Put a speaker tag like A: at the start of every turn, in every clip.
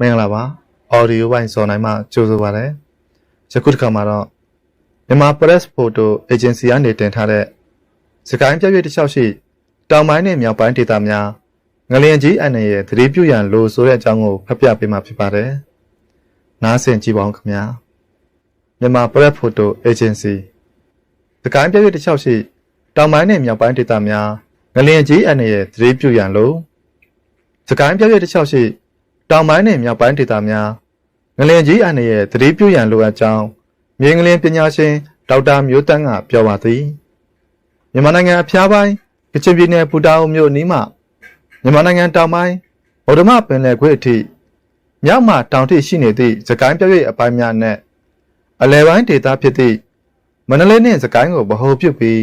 A: မင်္ဂလာပါ audio ဘိုင်းစော်နိုင်မှကြိုဆိုပါရစေယခုတစ်ခါမှာတော့မြန်မာ press photo agency ကနေတင်ထားတဲ့စကိုင်းပြည့်ပြည့်တစ်လျှောက်ရှိတောင်ပိုင်းနဲ့မြောက်ပိုင်းဒေသများငလျင်ကြီးအန်နယ်ရဲ့သတိပြုရန်လိုဆိုတဲ့အကြောင်းကိုဖတ်ပြပေးမှာဖြစ်ပါတယ်နားဆင်ကြည့်ပါဦးခင်ဗျာမြန်မာ press photo agency စကိုင်းပြည့်ပြည့်တစ်လျှောက်ရှိတောင်ပိုင်းနဲ့မြောက်ပိုင်းဒေသများငလျင်ကြီးအန်နယ်ရဲ့သတိပြုရန်လိုစကိုင်းပြည့်ပြည့်တစ်လျှောက်ရှိ တောင်ပိုင်းနဲ့မြောက်ပိုင်းဒေသများငလင်ကြီးအန်ရဲ့သတိပြုရန်လိုအပ်ကြောင်းမြေငလင်ပညာရှင်ဒေါက်တာမျိုးတန်းကပြောပါသည်မြန်မာနိုင်ငံအဖျားပိုင်းကချင်ပြည်နယ်ပူတာအိုမြို့အနီးမှာမြန်မာနိုင်ငံတောင်ပိုင်းဗုဒ္ဓမပင်လယ်ခွေအထိမြောက်မှာတောင်ထိရှိနေသည့်စကိုင်းပြည့်ပြည့်အပိုင်းများနဲ့အလဲပိုင်းဒေသဖြစ်သည့်မန္တလေးနှင့်စကိုင်းကိုဗဟိုပြုပြီး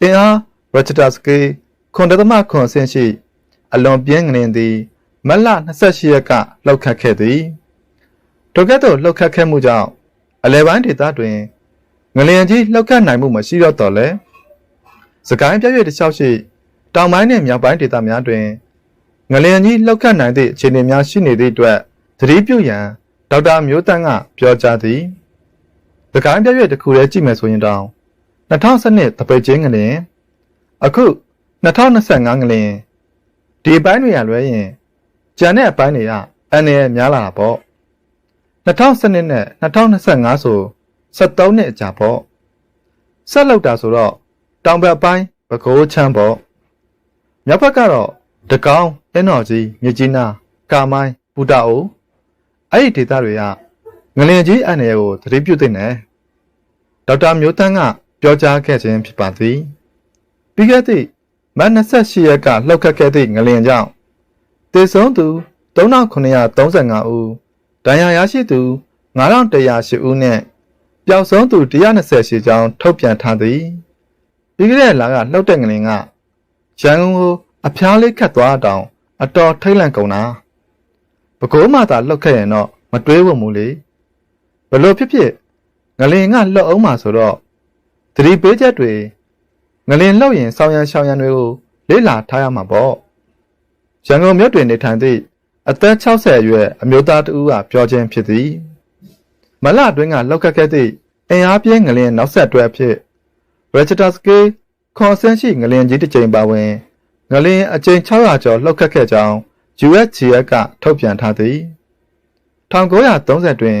A: အင်အားရချတာစကေခွန်တသမခွန်ဆင်းရှိ အလွန်ပြင်းငလင်သည် မတ်လ28ရက်ကလှုပ်ခတ်ခဲ့သည်ထိုကဲ့သို့လှုပ်ခတ်ခဲ့မှုကြောင့်အလဲပိုင်းဒေသတွင်ငလျင်ကြီးလှုပ်ခတ်နိုင်မှုမရှိတော့တော့လဲစကိုင်းပြည့်ပြည့်တစ်လျှောက်ရှိတောင်ပိုင်းနှင့်မြောက်ပိုင်းဒေသများတွင်ငလျင်ကြီးလှုပ်ခတ်နိုင်သည့်အခြေအနေများရှိနေသည့်အတွက်သတိပြုရန်ဒေါက်တာမျိုးတန်းကပြောကြားသည်စကိုင်းပြည့်ပြည့်တစ်ခုတည်းကြည့်မယ်ဆိုရင်တောင်2012တပိတ်ချင်းငလျင်အခု2025ငလျင်ဒီအပိုင်းတွေကလွဲရင် ကျန်တဲ့အပိုင်းတွေကအန်ရများလာတာပေါ့2012နဲ့2025ဆို73နှစ်အကြာပေါ့ဆက်လောက်တာဆိုတော့တောင်ဘက်ပိုင်းပကိုးချမ်းပေါ့မြောက်ဘက်ကတော့တကောင်းအင်းတော်ကြီးမြကြီးနားကာမိုင်းပူတာအိုအဲ့ဒီဒေသတွေကငလင်ကြီးအန်ရကိုသတိပြုသင့်တယ်ဒေါက်တာမျိုးတန်းကပြောကြားခဲ့ခြင်းဖြစ်ပါသည်ပြီးခဲ့သည့်မတ်28ရက်ကလှုပ်ခတ်ခဲ့သည့်ငလျင်ကြောင့် တည်ဆုံးသူ3935ဦးဒဏ်ရာရရှိသူ9108ဦးနဲ့ပျောက်ဆုံးသူ120ရှိကြောင်းထုတ်ပြန်ထားသည်ပြီးခဲ့တဲ့လကလှုပ်တဲ့ငလျင်ကရန်ကုန်ကိုအဖျားလေးခတ်သွားတောင်အတော်ထိတ်လန့်ကုန်တာပဲခူးမှသာလှုပ်ခဲ့ရင်တော့မတွေးဝမှုလေဘလို့ဖြစ်ဖြစ်ငလျင်ကလှုပ်အောင်မှဆိုတော့သတိပေးချက်တွေငလင်လှုပ်ရင်ဆောင်းရံရှောင်းရံတွေကိုလေ့လာထားရမှာပေါ့ ရန်ကုန်မြို့တွင်နေထိုင်သည့်အသက်60အရွယ်အမျိုးသားတဦးကပြောခြင်းဖြစ်သည်မလအတွင်းကလှုပ်ခတ်ခဲ့သည့်အင်အားပြင်းငလင်နောက်ဆက်တွဲဖြစ် Register Scale ခွန်ဆန်းရှိငလင်ကြီးတစ်ကြိမ်ပါဝင်ငလင်အကြိမ်600ကျော်လှုပ်ခတ်ခဲ့ကြောင်း USGS ကထုတ်ပြန်ထားသည်1930တွင်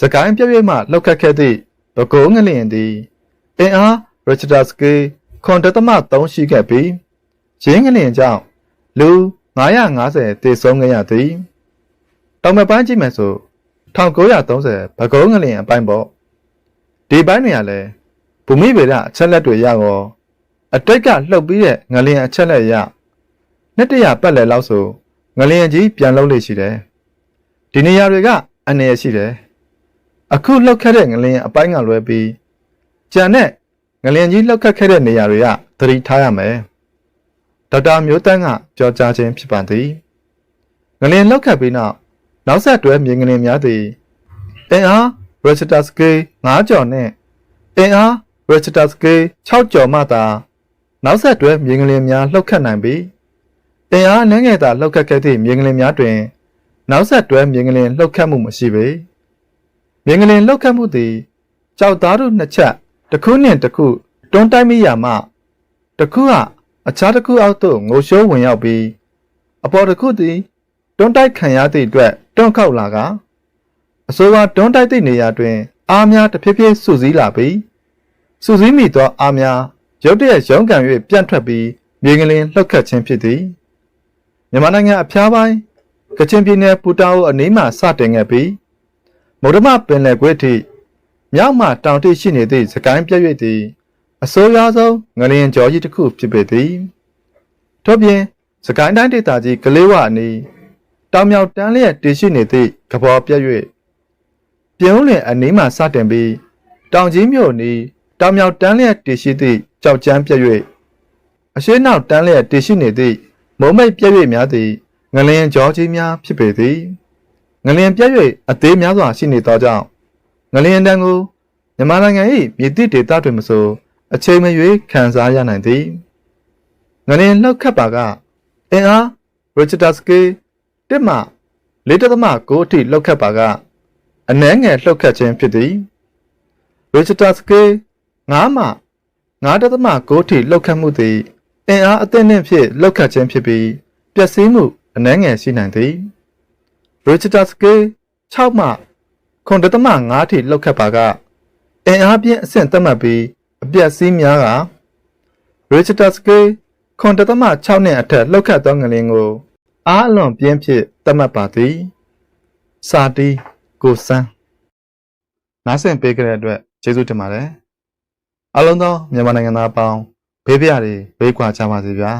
A: စကိုင်းပြည့်ပြည့်မှလှုပ်ခတ်ခဲ့သည့်ဘကိုးငလင်သည်အင်အား Register Scale ခွန်တသမ3ရှိခဲ့ပြီးရင်းငလင်ကြောင့်လူ 950တေဆုံးခဲ့ရသည်တောင်မပိုင်းကြည့်မယ်ဆို1930ဘကုန်းငလင်အပိုင်းပေါ့ဒီပိုင်းတွေကလည်းဘူမိဗေဒအချက်လက်တွေရရောအတိတ်ကလှုပ်ပြီးတဲ့ငလင်အချက်လက်ရနှစ်တရပတ်လည်လောက်ဆိုငလင်ကြီးပြန်လှုပ်လေရှိတယ်ဒီနေရာတွေကအန္တရာယ်ရှိတယ်အခုလှုပ်ခတ်တဲ့ငလင်အပိုင်းကလွဲပြီးကြံတဲ့ငလျင်ကြီးလှုပ်ခတ်ခဲ့တဲ့နေရာတွေကသတိထားရမယ်။ ဒေါက်တာမျိုးတန်းကပြောကြားခြင်းဖြစ်ပါသည်။ငလျင်လှုပ်ခတ်ပြီးနောက်နောက်ဆက်တွဲမြေငလျင်များသည်အင်အား Richter scale 9ကျော်နဲ့အင်အား Richter scale 6ကျော်မှသာနောက်ဆက်တွဲမြေငလျင်များလှုပ်ခတ်နိုင်ပြီးအင်အားနည်းငယ်သာလှုပ်ခတ်ခဲ့သည့်မြေငလျင်များတွင် နောက်ဆက်တွဲမြေငလျင်လှုပ်ခတ်မှုမရှိပေ။မြေငလျင်လှုပ်ခတ်မှုသည်ကြောက်သားတို့နှစ်ချက်တစ်ခုနှင့်တစ်ခုတွန်းတိုက်မိရမှတစ်ခုက အခြားတစ်ခုအောက်သို့ငိုရှိုးဝင်ရောက်ပြီးအပေါ်တစ်ခုသည်တွန်းတိုက်ခံရသည့်အတွက်တွန်းခောက်လာကအဆိုပါတွန်းတိုက်သည့်နေရာတွင် အားများတဖြည်းဖြည်းစုစည်းလာပြီးစုစည်းမိသောအားများရုတ်တရက်ရုန်းကန်၍ပြန့်ထွက်ပြီးမြေငလင်လှုပ်ခတ်ခြင်းဖြစ်သည်မြန်မာနိုင်ငံအဖျားပိုင်းကချင်ပြည်နယ်ပူတာအိုအနီးမှစတင်ခဲ့ပြီးမုဒ္ဓမပင်လယ်ကွေ့ထိမြောက်မှတောင်ထိပ်ရှိနေသည့်စကိုင်းပြည့်ရွေ့သည် အဆိုးရွားဆုံးငလျင်ကြောကြီးတစ်ခုဖြစ်ပေသည်ထို့ပြင်စကိုင်းတိုင်းဒေသကြီးကလေးဝအနီးတောင်မြောက်တန်းလျက်တည်ရှိနေသည့်ကဘောပြည့်ရွေ့ပြုံးလင်အနီးမှစတင်ပြီးတောင်ကြီးမြို့နီးတောင်မြောက်တန်းလျက်တည်ရှိသည့်ကြောက်ကျန်းပြည့်ရွေ့အရှိနောက်တန်းလျက်တည်ရှိနေသည့်မုံမိတ်ပြည့်ရွေ့များသည်ငလျင်ကြောကြီးများဖြစ်ပေသည်ငလျင်ပြည့်ရွေ့အသေးများစွာရှိနေသောကြောင့်ငလျင်တန်ကိုမြန်မာနိုင်ငံ၏မြေတိဒေသတွင်မဆို အချိန်မရွေးခံစားရနိုင်သည်ငလျင်လှုပ်ခတ်ပါကအင်အား Richter scale တစ်မှလေးတက်သမ9အထိလောက်ခတ်ပါကအနှဲငယ်လှုပ်ခတ်ခြင်းဖြစ်သည် Richter scale 9မှ9တက်သမ9အထိလှုပ်ခတ်မှုသည်အင်အားအသင့်နှင့်ဖြင့်လှုပ်ခတ်ခြင်းဖြစ်ပြီးပျက်စီးမှုအနှဲငယ်ရှိနိုင်သည် Richter scale 6မှ9တက်သမ9အထိလှုပ်ခတ်ပါကအင်အားပြင်းအဆင့်သတ်မှတ်ပြီး အပျက်စီးများက Richter scale ခွန်တသမ6နဲ့အထက်လှုပ်ခတ်သောငလျင်ကိုအားအလွန်ပြင်းဖြစ်သတ်မှတ်ပါသည်စာတီကိုစန်းနားဆင်ပေးကြတဲ့အတွက်ကျေးဇူးတင်ပါတယ်အလုံးသောမြန်မာနိုင်ငံသားအပေါင်းဘေးပြားတွေဘေးကွာကြပါစေဗျာ